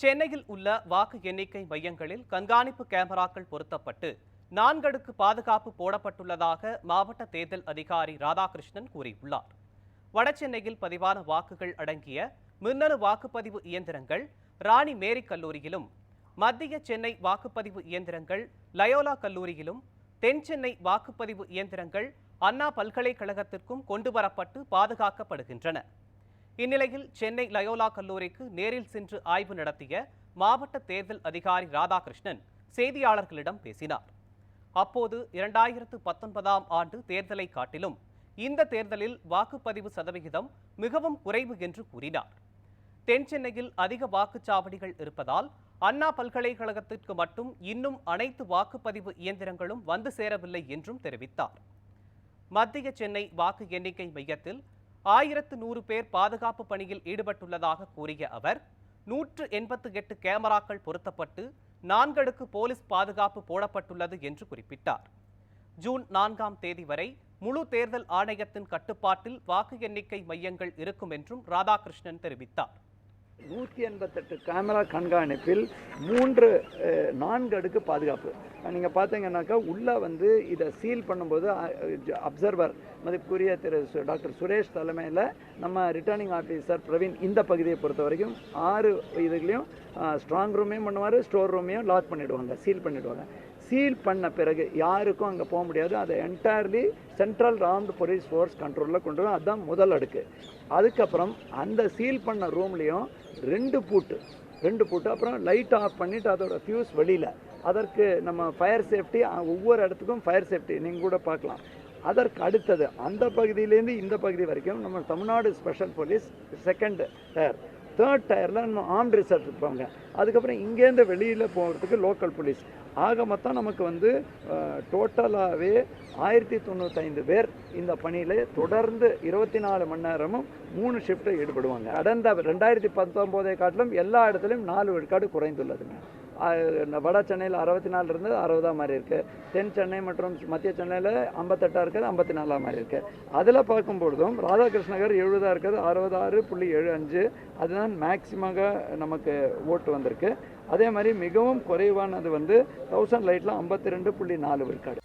சென்னையில் உள்ள வாக்கு எண்ணிக்கை மையங்களில் கண்காணிப்பு கேமராக்கள் பொருத்தப்பட்டு நான்கடுக்கு பாதுகாப்பு போடப்பட்டுள்ளதாக மாவட்ட தேர்தல் அதிகாரி ராதாகிருஷ்ணன் கூறியுள்ளார். வடசென்னையில் பதிவான வாக்குகள் அடங்கிய மின்னணு வாக்குப்பதிவு இயந்திரங்கள் ராணி மேரி கல்லூரியிலும் மத்திய சென்னை வாக்குப்பதிவு இயந்திரங்கள் லயோலா கல்லூரியிலும் தென் சென்னை வாக்குப்பதிவு இயந்திரங்கள் அண்ணா பல்கலைக்கழகத்திற்கும் கொண்டுவரப்பட்டு பாதுகாக்கப்படுகின்றன. இந்நிலையில் சென்னை லயோலா கல்லூரிக்கு நேரில் சென்று ஆய்வு நடத்திய மாவட்ட தேர்தல் அதிகாரி ராதாகிருஷ்ணன் செய்தியாளர்களிடம் பேசினார். அப்போது இரண்டாயிரத்து பத்தொன்பதாம் ஆண்டு தேர்தலை காட்டிலும் இந்த தேர்தலில் வாக்குப்பதிவு சதவிகிதம் மிகவும் குறைவு என்று கூறினார். தென் சென்னையில் அதிக வாக்குச்சாவடிகள் இருப்பதால் அண்ணா பல்கலைக்கழகத்திற்கு மட்டும் இன்னும் அனைத்து வாக்குப்பதிவு இயந்திரங்களும் வந்து சேரவில்லை என்றும் தெரிவித்தார். மத்திய சென்னை வாக்கு எண்ணிக்கை மையத்தில் ஆயிரத்து நூறு பேர் பாதுகாப்பு பணியில் ஈடுபட்டுள்ளதாக கூறிய அவர் நூற்று எண்பத்து எட்டு கேமராக்கள் பொருத்தப்பட்டு நான்கடுக்கு போலீஸ் பாதுகாப்பு போடப்பட்டுள்ளது என்று குறிப்பிட்டார். ஜூன் நான்காம் தேதி வரை முழு தேர்தல் ஆணையத்தின் கட்டுப்பாட்டில் வாக்கு எண்ணிக்கை மையங்கள் இருக்கும் என்றும் ராதாகிருஷ்ணன் தெரிவித்தார். நூற்றி எண்பத்தெட்டு கேமரா கண்காணிப்பில் மூன்று நான்கு அடுக்கு பாதுகாப்பு. நீங்கள் பார்த்தீங்கன்னாக்கா உள்ளே வந்து இதை சீல் பண்ணும்போது அப்சர்வர் மதிப்புக்குரிய திரு டாக்டர் சுரேஷ் தலைமையில் நம்ம ரிட்டர்னிங் ஆஃபீஸர் பிரவீன் இந்த பகுதியை பொறுத்த வரைக்கும் ஆறு இதுலேயும் ஸ்ட்ராங் ரூமையும் பண்ணுவார் ஸ்டோர் ரூமையும் லாக் பண்ணிவிடுவாங்க சீல் பண்ணிடுவாங்க. சீல் பண்ண பிறகு யாருக்கும் அங்கே போக முடியாது. அதை entirely central armed police force கண்ட்ரோலில் கொண்டு வரும். அதுதான் முதல் அடுக்கு. அதுக்கப்புறம் அந்த சீல் பண்ண ரூம்லேயும் ரெண்டு பூட்டு. ரெண்டு பூட்டு. அப்புறம் லைட் ஆஃப் பண்ணிவிட்டு அதோட ஃபியூஸ் வெளியில். அதற்கு நம்ம ஃபயர் சேஃப்டி ஒவ்வொரு இடத்துக்கும் ஃபயர் சேஃப்டி நீங்கள் கூட பார்க்கலாம். அதற்கு அடுத்தது அந்த பகுதியிலேருந்து இந்த பகுதி வரைக்கும் நம்ம Tamil Nadu special police second tier third டயரில் நம்ம ஆர்ம் ரிசர்வ் இருப்பாங்க. அதுக்கப்புறம் இங்கேருந்து வெளியில் போகிறதுக்கு லோக்கல் போலீஸ் ஆக மொத்தம் நமக்கு வந்து டோட்டலாகவே ஆயிரத்தி தொண்ணூத்தைந்து பேர் இந்த பணியில் தொடர்ந்து இருபத்தி நாலு மணி நேரமும் மூணு ஷிஃப்ட்டு ஈடுபடுவாங்க. கடந்த ரெண்டாயிரத்தி பத்தொம்போதை காட்டிலும் எல்லா இடத்துலையும் நாலு விழுக்காடு குறைந்துள்ளதுங்க. வட சென்னையில் அறுபத்தி நாலு இருந்தது அறுபதாக மாதிரி இருக்குது தென் சென்னை மற்றும் மத்திய சென்னையில் ஐம்பத்தெட்டாக இருக்குது ஐம்பத்தி நாலாக மாதிரி இருக்குது அதில் பார்க்கும்பொழுதும் ராதாகிருஷ்ணகர் எழுபதாக இருக்குது அறுபதாறு புள்ளி ஏழு அஞ்சு. அதுதான் மேக்சிமாக நமக்கு ஓட்டு வந்திருக்கு. அதே மாதிரி மிகவும் குறைவானது வந்து தௌசண்ட் லைட்டில் ஐம்பத்தி ரெண்டு புள்ளி நாலு விழுக்காடு.